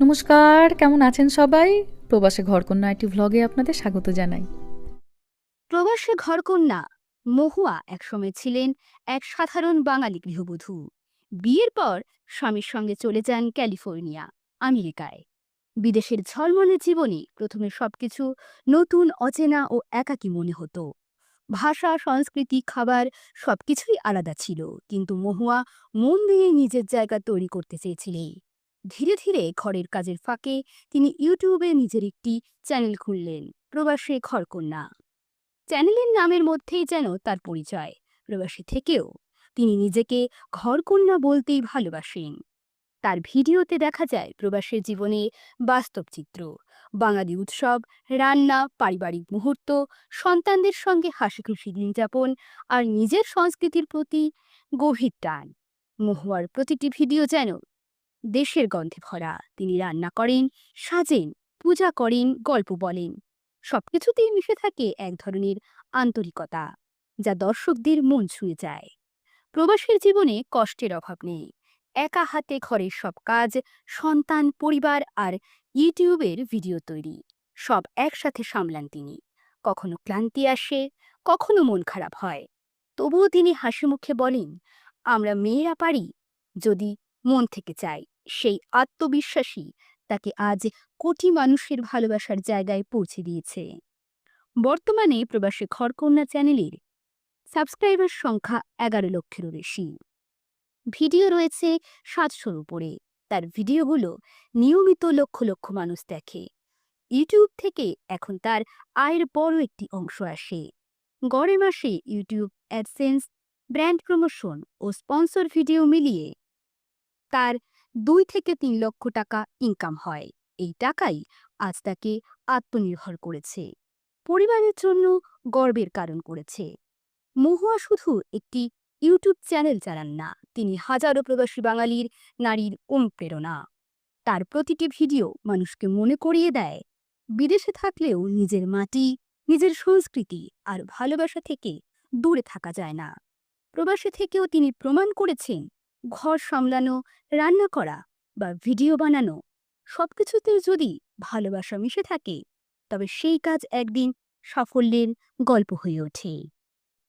নমস্কার, কেমন আছেন সবাই? প্রবাসে ঘরকন্যা একটি ভ্লগে আপনাদের স্বাগত জানাই। প্রবাসে ঘরকন্যা মহুয়া একসময় ছিলেন এক সাধারণ বাঙালি গৃহবধূ। বিয়ের পর স্বামীর সঙ্গে চলে যান ক্যালিফোর্নিয়া, আমেরিকায়। বিদেশের ঝলমলে জীবনে প্রথমে সবকিছু নতুন, অচেনা ও একাকী মনে হতো। ভাষা, সংস্কৃতি, খাবার সবকিছুই আলাদা ছিল, কিন্তু মহুয়া মন দিয়ে নিজের জায়গা তৈরি করতে চেয়েছিলেন। ধীরে ধীরে ঘরের কাজের ফাঁকে তিনি ইউটিউবে নিজের একটি চ্যানেল খুললেন, প্রবাসে ঘরকন্যা চ্যানেলের নামের মধ্যেই যেন তার পরিচয়। প্রবাসী থেকেও তিনি নিজেকে ঘরকন্যা বলতেই ভালোবাসেন। তার ভিডিওতে দেখা যায় প্রবাসের জীবনে বাস্তব চিত্র, বাঙালি উৎসব, রান্না, পারিবারিক মুহূর্ত, সন্তানদের সঙ্গে হাসিখুশি দিন যাপন আর নিজের সংস্কৃতির প্রতি গভীর টান। মহুয়ার প্রতিটি ভিডিও যেন দেশের গন্ধে ভরা। তিনি রান্না করেন, সাজেন, পূজা করেন, গল্প বলেন। সবকিছুতেই মিশে থাকে এক ধরনের আন্তরিকতা, যা দর্শকদের মন ছুঁয়ে যায়। প্রবাসীর জীবনে কষ্টের অভাব নেই। একা হাতে ঘরের সব কাজ, সন্তান, পরিবার আর ইউটিউবের ভিডিও তৈরি। সব একসাথে সামলান তিনি। কখনো ক্লান্তি আসে, কখনো মন খারাপ হয়। তবুও তিনি হাসি মুখে বলেন, আমরা মেয়েরা পারি, যদি মন থেকে চাই। সেই আত্মবিশ্বাসী তাকে আজ কোটি মানুষের ভালোবাসার জায়গায় পৌঁছে দিয়েছে। বর্তমানে প্রবাসী ঘরকন্যা চ্যানেলের সাবস্ক্রাইবার সংখ্যা এগারো লক্ষেরও বেশি। ভিডিও রয়েছে সাতশোর উপরে। তার ভিডিওগুলো নিয়মিত লক্ষ লক্ষ মানুষ দেখে। ইউটিউব থেকে এখন তার আয়ের বড় একটি অংশ আসে। গড়ে মাসে ইউটিউব অ্যাডসেন্স ব্র্যান্ড প্রমোশন ও স্পন্সর ভিডিও মিলিয়ে তার দুই থেকে তিন লক্ষ টাকা ইনকাম হয়। এই টাকাই আজ তাকে আত্মনির্ভর করেছে। পরিবারের জন্য গর্বের কারণ করেছে। মহুয়া শুধু একটি ইউটিউব চ্যানেল চালান না, তিনি হাজারো প্রবাসী বাঙালির নারীর অনুপ্রেরণা। তার প্রতিটি ভিডিও মানুষকে মনে করিয়ে দেয়। বিদেশে থাকলেও নিজের মাটি, নিজের সংস্কৃতি আর ভালোবাসা থেকে দূরে থাকা যায় না। প্রবাসী থেকেও তিনি প্রমাণ করেছেন ঘর সামলানো, রান্না করা বা ভিডিও বানানো সবকিছুতে যদি ভালোবাসা মিশে থাকে, তবে সেই কাজ একদিন সাফল্যের গল্প হয়ে ওঠে।